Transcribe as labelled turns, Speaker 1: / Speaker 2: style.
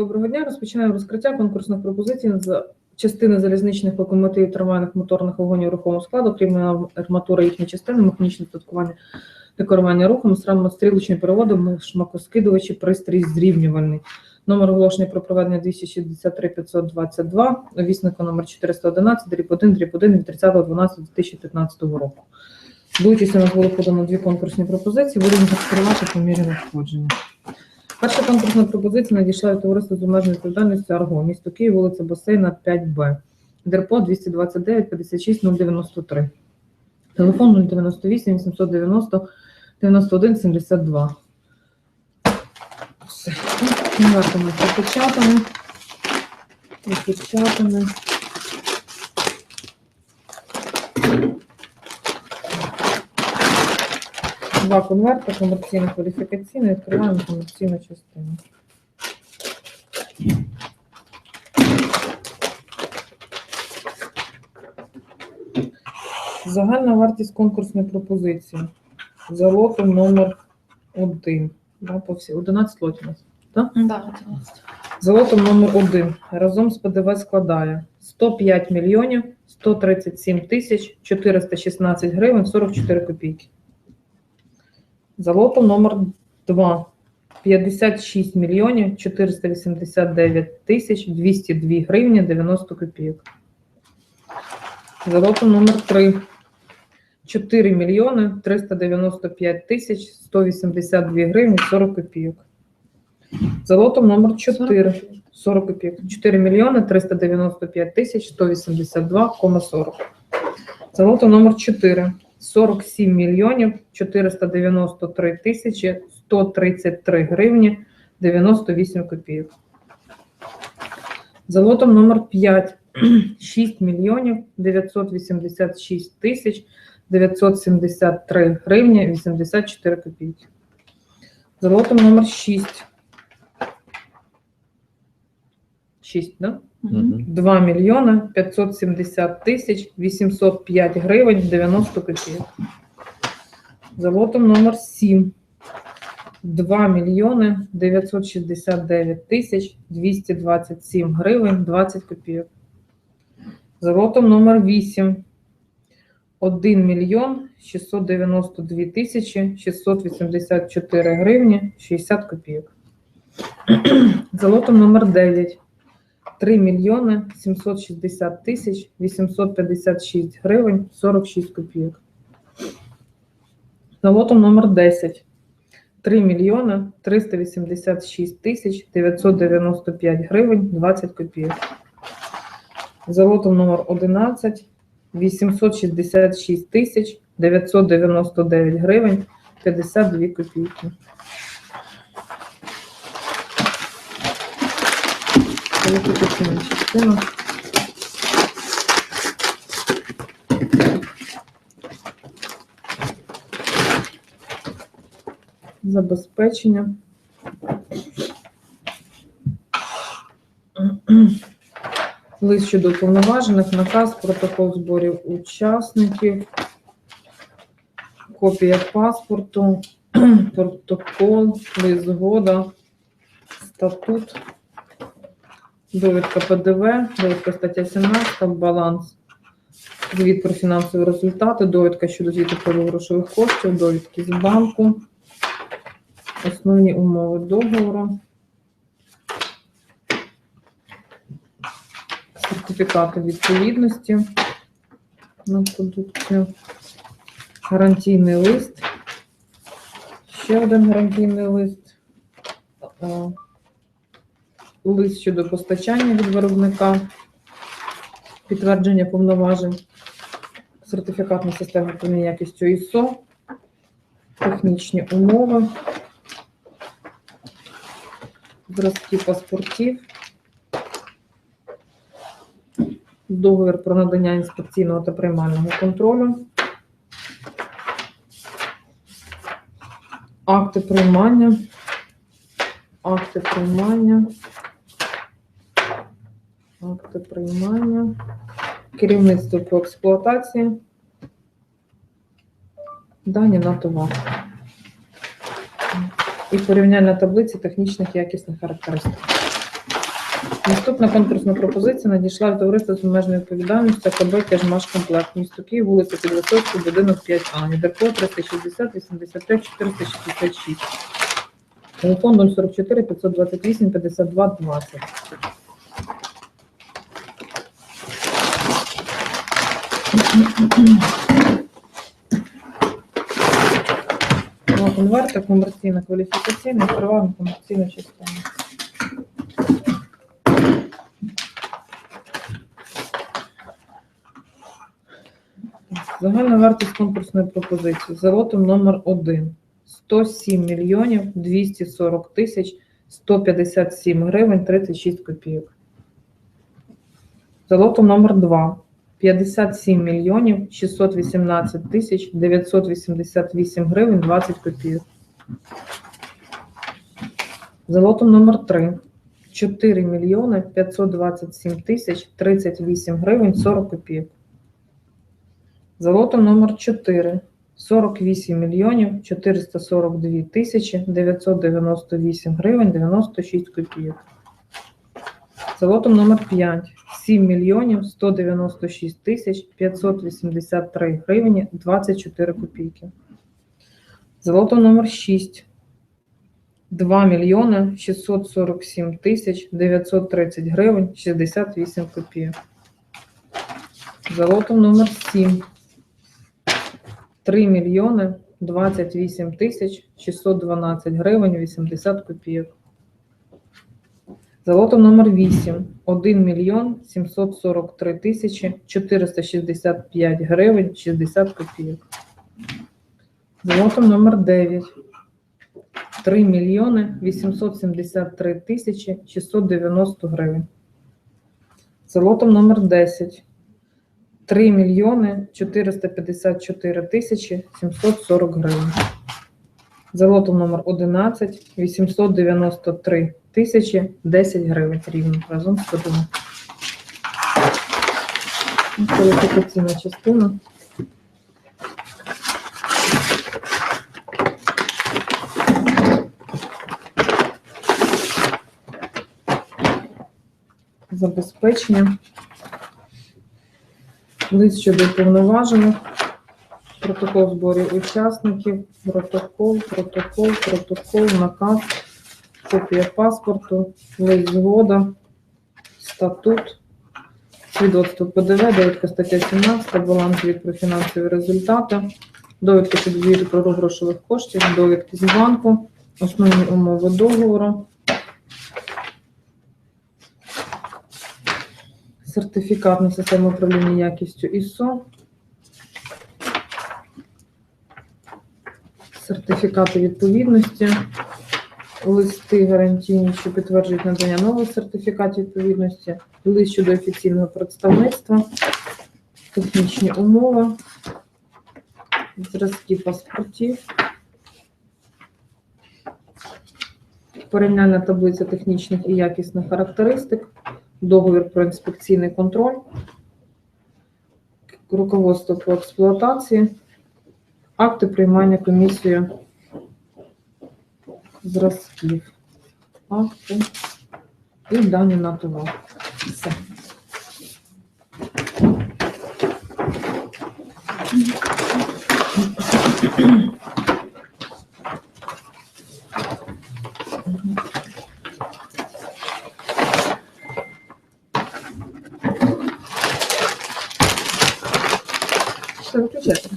Speaker 1: Доброго дня. Розпочинаємо розкриття конкурсних пропозицій з частини залізничних локомотивів трамвайних моторних вагонів рухомого складу, крім арматури їхньої частини, механічне статкування та керування рухом, стрілочні переводи, шмакоскидувачі, пристрій зрівнювальний. Номер оголошення про проведення 263 522, віснику номер 411, дріб 1, дріб 1 від 30.12.2015 року. До участі у нас було подано дві конкурсні пропозиції, будемо відкривати по мірі надходження. Перша конкурсна пропозиція надійшла від товариства з обмеженою відповідальністю «Арго», місто Київ, вулиця Басейна, 5Б, ДРПО 229 56 093. Телефон 098 890 91 72. Все. Конверти у нас Два конверти, комерційно кваліфікаційний, відкриваємо комерційну частину. Загальна вартість конкурсної пропозиції. За лотом номер 1. Да, по всі, 11 лотів у нас.
Speaker 2: Да, 11.
Speaker 1: За лотом номер 1 разом з ПДВ складає 105 мільйонів 137 тисяч 416 гривень 44 копійки. За лотом номер 2 56 мільйонів 489 тисяч 202 гривні 90 копійок. За лотом номер 3 4 мільйони 395 тисяч 182 гривні 40 копійок. За лотом номер 4 40 копійок. 4 мільйони 395 тисяч 182,40. За лотом номер 4 47 мільйонів 493 тисячі 133 гривні 98 копійок. За лотом номер 5 6 мільйонів 986 тисяч 973 гривні 84 копійки. За лотом номер 6 6, да?
Speaker 2: Мгм.
Speaker 1: 2 мільйони 570 тисяч 805 гривень 90 копійок. За лотом номер 7 2 мільйони 969 тисяч 227 гривень 20 копійок. За лотом номер 8 1 мільйон 692 тисячі 684 гривні 60 копійок. За лотом номер 9 3 мільйони 760 тисяч 856 гривень 46 копійок. За лотом номер 10 3 мільйони 386 тисяч 995 гривень 20 копійок. За лотом номер 11 866 тисяч 999 гривень 52 копійки. Кваліфікаційна частина. Забезпечення. Лист щодо уповноважених, наказ, протокол зборів учасників, копія паспорту, протокол, лист згода, статут, довідка ПДВ, довідка стаття 17, баланс, звіт про фінансові результати, довідка щодо звіту про грошових коштів, довідки з банку, основні умови договору. сертифікати відповідності на продукцію, гарантійний лист, ще один гарантійний лист, е, лист щодо постачання від виробника, підтвердження повноважень, сертифікатна система управління якістю ІСО, технічні умови, зразки паспортів. договір про надання інспекційного та приймального контролю, акти приймання, акти приймання, акти приймання, керівництво по експлуатації, дані на товар. і порівняльна таблиця технічних якісних характеристик. Наступна конкурсна пропозиція надійшла від товариства з обмеженою відповідальністю АКБ «Тяжмаш комплект». Місто Київ, вулиця Підвисоцький, будинок 5А, Нідерко 360 85 466. Телефон 044 528 52 20. Конверта комерційна кваліфікаційна, права комерційна частина. Загальна вартість конкурсної пропозиції за лотом номер 1 107 мільйонів 240 тисяч 157 гривень 36 копійок. За лотом номер 2 57 мільйонів 618 тисяч 988 гривень 20 копійок. За номер 3 4 мільйони 527 тисяч 38 гривень 40 копійок. За номер 4 48 мільйонів 442 тисячі 998 гривень 96 копійок. За номер 5 7 мільйонів 196 тисяч 583 гривні 24 копійки. За лотом номер 6 2 мільйони 647 тисяч 930 гривень 68 копійок. За лотом номер 7 3 мільйони 28 тисяч 612 гривень 80 копійок. За лотом номер 8 1 мільйон 743 тисячі 465 гривень 60 копійок. За лотом номер 9 3 мільйони 873 тисячі 690 гривень. За лотом номер 10 3 мільйони 454 тисячі 740 гривень. За лотом номер 11 893 тисячі 10 гривень рівно разом з кодом. Кваліфікаційна частина. Забезпечення. Лист щодо уповноважених. Протокол зборів учасників, протокол, протокол, протокол, наказ, копія паспорту, лист згода, статут, свідоцтво ПДВ, довідка стаття 17, баланс від про фінансові результати, довідка звіту про грошових коштів, довідки з банку, основні умови договору, сертифікат на систему управління якістю ІСО, сертифікати відповідності, листи гарантійні, що підтверджують надання нових сертифікатів відповідності, лист щодо офіційного представництва, технічні умови, зразки паспортів, порівняльна таблиця технічних і якісних характеристик, договір про інспекційний контроль, руководство по експлуатації, акти приймання комісією зразків, акти і дані на товар. Все. Все, виключайте.